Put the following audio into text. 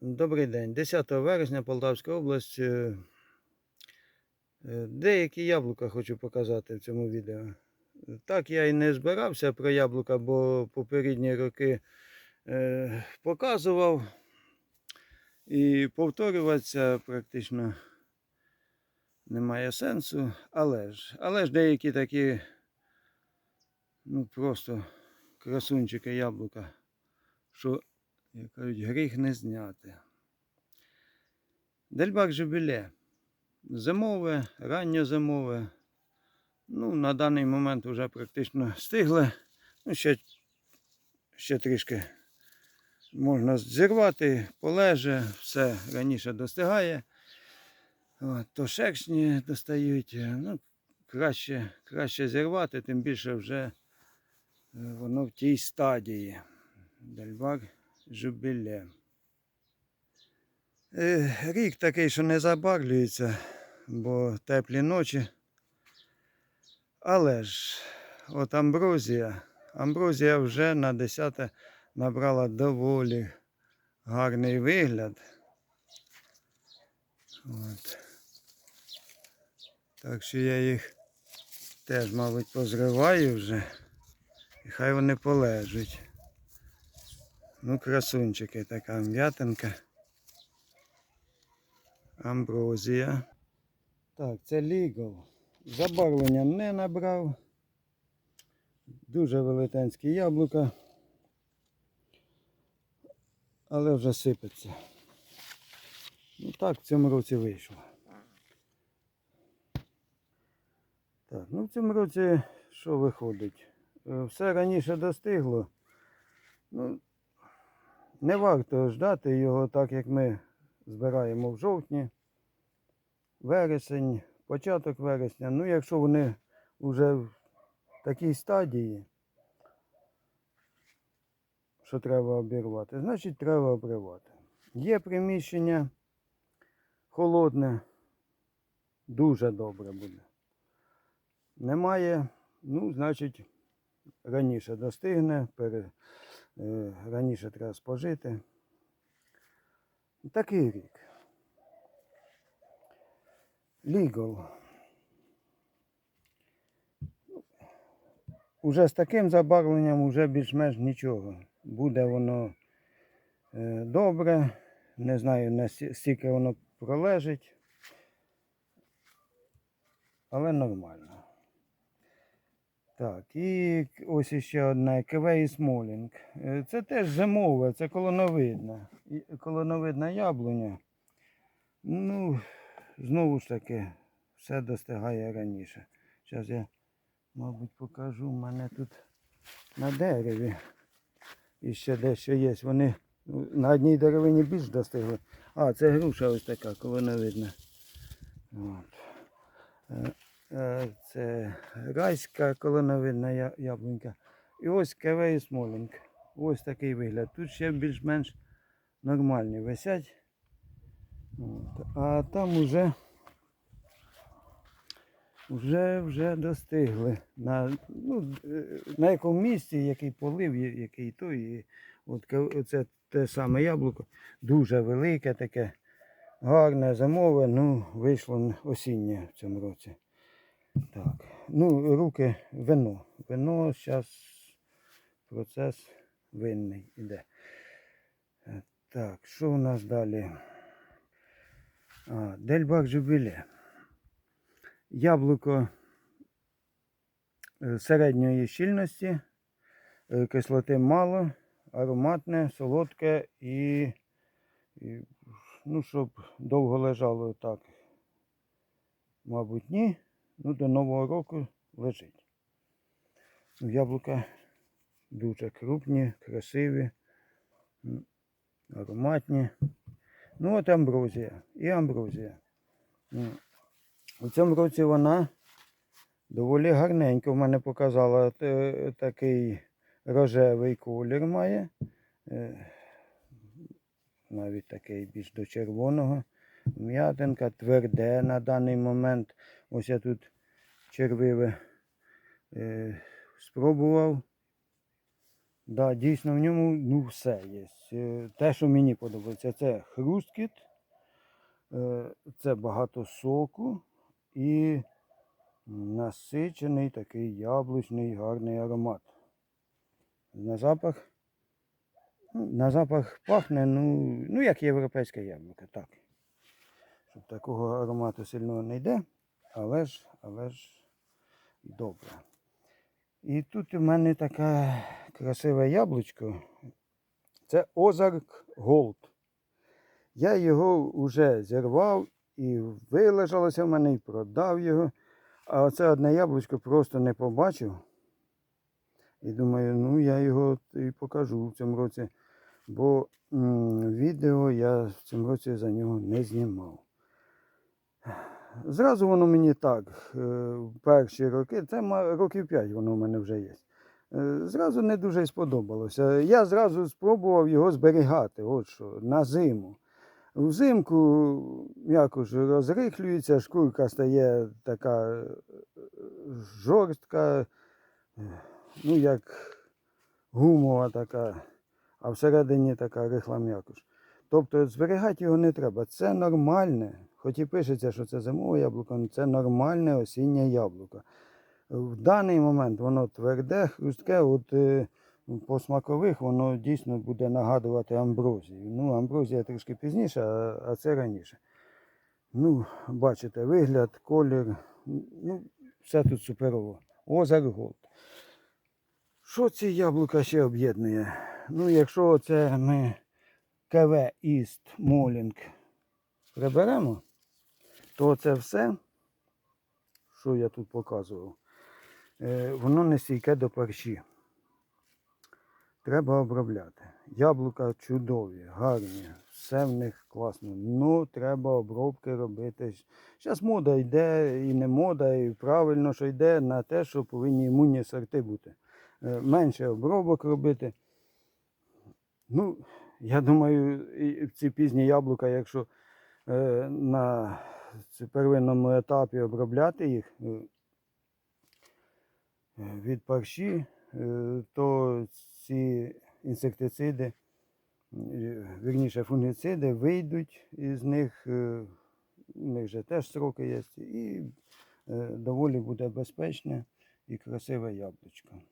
Добрий день. 10 вересня Полтавська область. Е, е, Деякі яблука хочу показати в цьому відео. Так я і не збирався про яблука, бо попередні роки е, показував. І повторюватися практично немає сенсу. Але ж, але ж деякі такі, ну просто красунчики яблука, що як кажуть, гріх не зняти. Дельбак жубіле. Зимове, ранньозимове. Ну, на даний момент вже практично стигле. Ну, ще, ще трішки можна зірвати, полеже, все раніше достигає. От, то шекшні достають. Ну, краще, краще зірвати, тим більше вже е, воно в тій стадії. Дельбак жубіле. Рік такий, що не забарвлюється, бо теплі ночі. Але ж, от амброзія. Амброзія вже на 10 набрала доволі гарний вигляд. От. Так що я їх теж, мабуть, позриваю вже. І хай вони полежать. Ну, красунчики, така м'ятинка. Амброзія. Так, це лігол. Забарвлення не набрав. Дуже велетенські яблука. Але вже сипеться. Ну так в цьому році вийшло. Так, ну в цьому році що виходить? Е, Все раніше достигло. Ну, не варто ждати його так, як ми збираємо в жовтні, вересень, початок вересня. Ну, якщо вони вже в такій стадії, що треба обірвати, значить треба обривати. Є приміщення холодне, дуже добре буде. Немає, ну, значить, раніше достигне, пере, раніше треба спожити. Такий рік. Лігол. Уже з таким забарвленням уже більш-менш нічого. Буде воно е, добре. Не знаю, настільки воно пролежить. Але нормально. Так, і ось ще одна кивей смолінг. Е, Це теж зимове, це колоновидна. І- Колоновидна яблуня. Ну, знову ж таки, все достигає раніше. Зараз я, мабуть, покажу. У мене тут на дереві. І ще дещо є. Вони ну, на одній деревині більш достигли. А, це груша ось така, колоновидна. От. Е, Це райська колоновидна яблунька. І ось кевей смолінг. Ось такий вигляд. Тут ще більш-менш нормальні висять. А там уже вже, вже достигли. На, ну, е, на якому місці, який полив, який той. І от це те саме яблуко. Дуже велике таке, гарне, зимове, ну, вийшло осіннє в цьому році. Так. Ну, руки вино. Вино зараз процес винний іде. Е, Так, що у нас далі? А, жубіле. Яблуко е, середньої щільності, е, кислоти мало, ароматне, солодке і, і ну, щоб довго лежало так. Мабуть, ні. Ну, до Нового року лежить. Яблука дуже крупні, красиві, ароматні. Ну, от амброзія. І амброзія. У цьому році вона доволі гарненько в мене показала. Такий рожевий колір має. Е, Навіть такий більш до червоного. М'ятинка тверде на даний момент. Ось я тут червиве е, спробував. Да, дійсно, в ньому ну, все є. Е, Те, що мені подобається, це хрусткіт, е, це багато соку і насичений такий яблучний гарний аромат. На запах, ну, на запах пахне, ну, ну як європейське яблуко, так. Щоб такого аромату сильного не йде, але ж, але ж добре. І тут у мене таке красиве яблучко. Це Озарк Голд. Я його вже зірвав і вилежалося в мене, і продав його. А оце одне яблучко просто не побачив. І думаю, ну я його і покажу в цьому році. Бо м, відео я в цьому році за нього не знімав. Зразу воно мені так, е, перші роки, це років 5 воно в мене вже є. Е, Зразу не дуже сподобалося. Я зразу спробував його зберігати, от що, на зиму. Взимку якось розрихлюється, шкурка стає така е, жорстка, ну як гумова така, а всередині така рихла м'якош. Тобто зберігати його не треба. Це нормальне, хоч і пишеться, що це зимове яблуко, але це нормальне осіннє яблуко. В даний момент воно тверде, хрустке, от е, по смакових воно дійсно буде нагадувати амброзію. Ну, амброзія трішки пізніше, а це раніше. Ну, бачите, вигляд, колір, ну, все тут суперово. Озер Голд. Що ці яблука ще об'єднує? Ну, якщо це ми КВ Іст Молінг приберемо, то це все, що я тут показував, е, воно не стійке до парші. Треба обробляти. Яблука чудові, гарні, все в них класно. Ну, треба обробки робити. Зараз мода йде і не мода, і правильно, що йде на те, що повинні імунні сорти бути. Е, Менше обробок робити. Ну, я думаю, ці пізні яблука, якщо е, на ц- первинному етапі обробляти їх е, е, від парші, е, то ці інсектициди, вірніше фунгіциди, вийдуть із них, у них вже теж сроки є, і доволі буде безпечне і красиве яблучко.